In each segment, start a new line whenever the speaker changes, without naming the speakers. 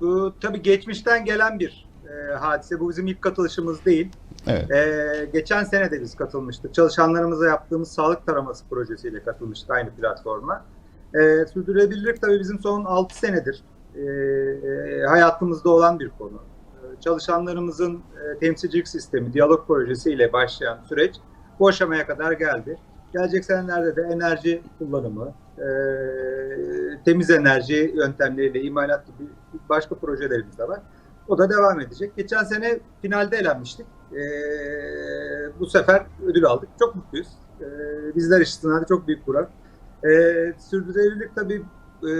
Bu tabii geçmişten gelen bir e, hadise. Bu bizim ilk katılışımız değil.
Evet.
E, geçen sene de biz katılmıştık. Çalışanlarımıza yaptığımız sağlık taraması projesiyle katılmıştık aynı platforma. E, sürdürülebilirlik tabii bizim son 6 senedir e, e, hayatımızda olan bir konu. E, çalışanlarımızın e, temsilcilik sistemi, diyalog projesiyle başlayan süreç bu aşamaya kadar geldi. Gelecek senelerde de enerji kullanımı, e, temiz enerji yöntemleriyle imalat gibi başka projelerimiz de var. O da devam edecek. Geçen sene finalde elenmiştik. E, bu sefer ödül aldık. Çok mutluyuz. E, bizler açısından da çok büyük gurur. E, sürdürülebilirlik tabii e,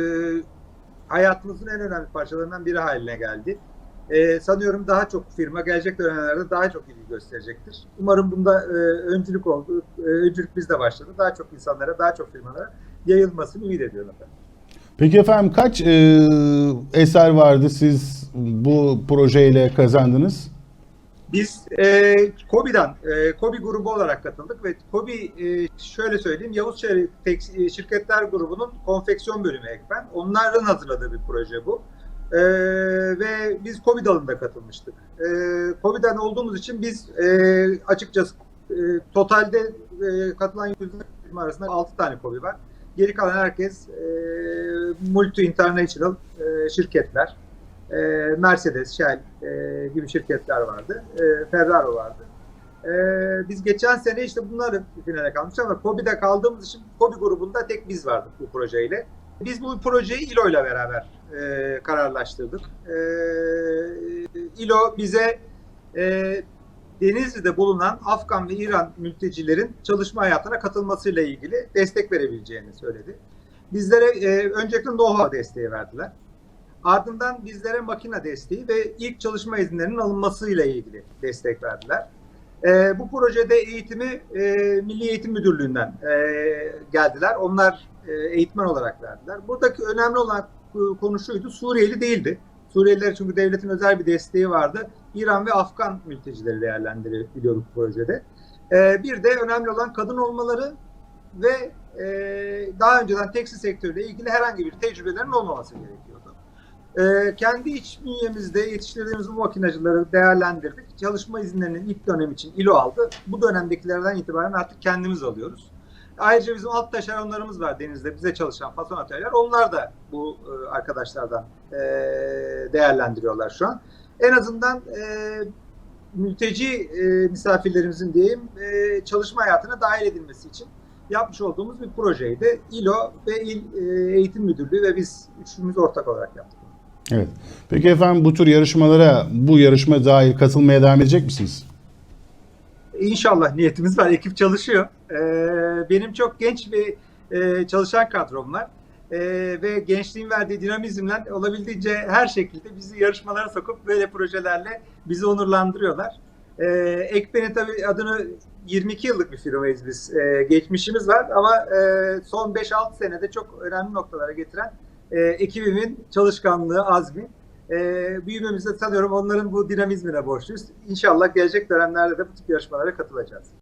hayatımızın en önemli parçalarından biri haline geldi. E, sanıyorum daha çok firma gelecek dönemlerde daha çok ilgi gösterecektir. Umarım bunda e, öncülük oldu. E, öncülük bizde başladı. Daha çok insanlara, daha çok firmalara yayılmasını ümit ediyorum efendim.
Peki efendim kaç e, eser vardı siz bu projeyle kazandınız?
Biz e, KOBİ'den, e, KOBİ grubu olarak katıldık ve KOBİ e, şöyle söyleyeyim Yavuz e, Şirketler Grubu'nun konfeksiyon bölümü Ekben. Onların hazırladığı bir proje bu. E, ve biz KOBİ dalında katılmıştık. E, KOBİ'den olduğumuz için biz e, açıkçası e, totalde e, katılan yüzler arasında 6 tane KOBİ var. Geri kalan herkes e, multi international e, şirketler. E, Mercedes, Shell e, gibi şirketler vardı. E, Ferrari vardı. E, biz geçen sene işte bunları finale kalmıştık ama KOBİ'de kaldığımız için KOBİ grubunda tek biz vardık bu projeyle. Biz bu projeyi İLO ile beraber e, kararlaştırdık. E, İLO bize e, Denizli'de bulunan Afgan ve İran mültecilerin çalışma hayatına katılmasıyla ilgili destek verebileceğini söyledi. Bizlere e, öncelikle know-how desteği verdiler. Ardından bizlere makine desteği ve ilk çalışma izinlerinin alınmasıyla ilgili destek verdiler. E, bu projede eğitimi e, Milli Eğitim Müdürlüğü'nden e, geldiler. Onlar e, eğitmen olarak verdiler. Buradaki önemli olan e, konu şuydu, Suriyeli değildi. Suriyeliler çünkü devletin özel bir desteği vardı. İran ve Afgan mültecileri değerlendirebiliyorduk projede. E, bir de önemli olan kadın olmaları ve e, daha önceden tekstil sektörüyle ilgili herhangi bir tecrübelerin olmaması gerekiyordu. E, kendi iç bünyemizde yetiştirdiğimiz bu makinacıları değerlendirdik. Çalışma izinlerinin ilk dönem için ILO aldı. Bu dönemdekilerden itibaren artık kendimiz alıyoruz. Ayrıca bizim alt taşeronlarımız var denizde bize çalışan fason atölyeler. Onlar da bu e, arkadaşlardan e, değerlendiriyorlar şu an. En azından e, mülteci e, misafirlerimizin diyeyim e, çalışma hayatına dahil edilmesi için yapmış olduğumuz bir projeydi. İLO ve İl e, Eğitim Müdürlüğü ve biz üçümüz ortak olarak yaptık.
Evet. Peki efendim bu tür yarışmalara bu yarışma dahil katılmaya devam edecek misiniz?
İnşallah niyetimiz var. Ekip çalışıyor. Ee, benim çok genç bir e, çalışan kadrom var. Ee, ve gençliğin verdiği dinamizmle olabildiğince her şekilde bizi yarışmalara sokup böyle projelerle bizi onurlandırıyorlar. Ee, Ekben'in tabii adını 22 yıllık bir firmayız biz. Ee, geçmişimiz var ama e, son 5-6 senede çok önemli noktalara getiren e, ekibimin çalışkanlığı, azmi. E, büyümemizde sanıyorum onların bu dinamizmine borçluyuz. İnşallah gelecek dönemlerde de bu tip yarışmalara katılacağız.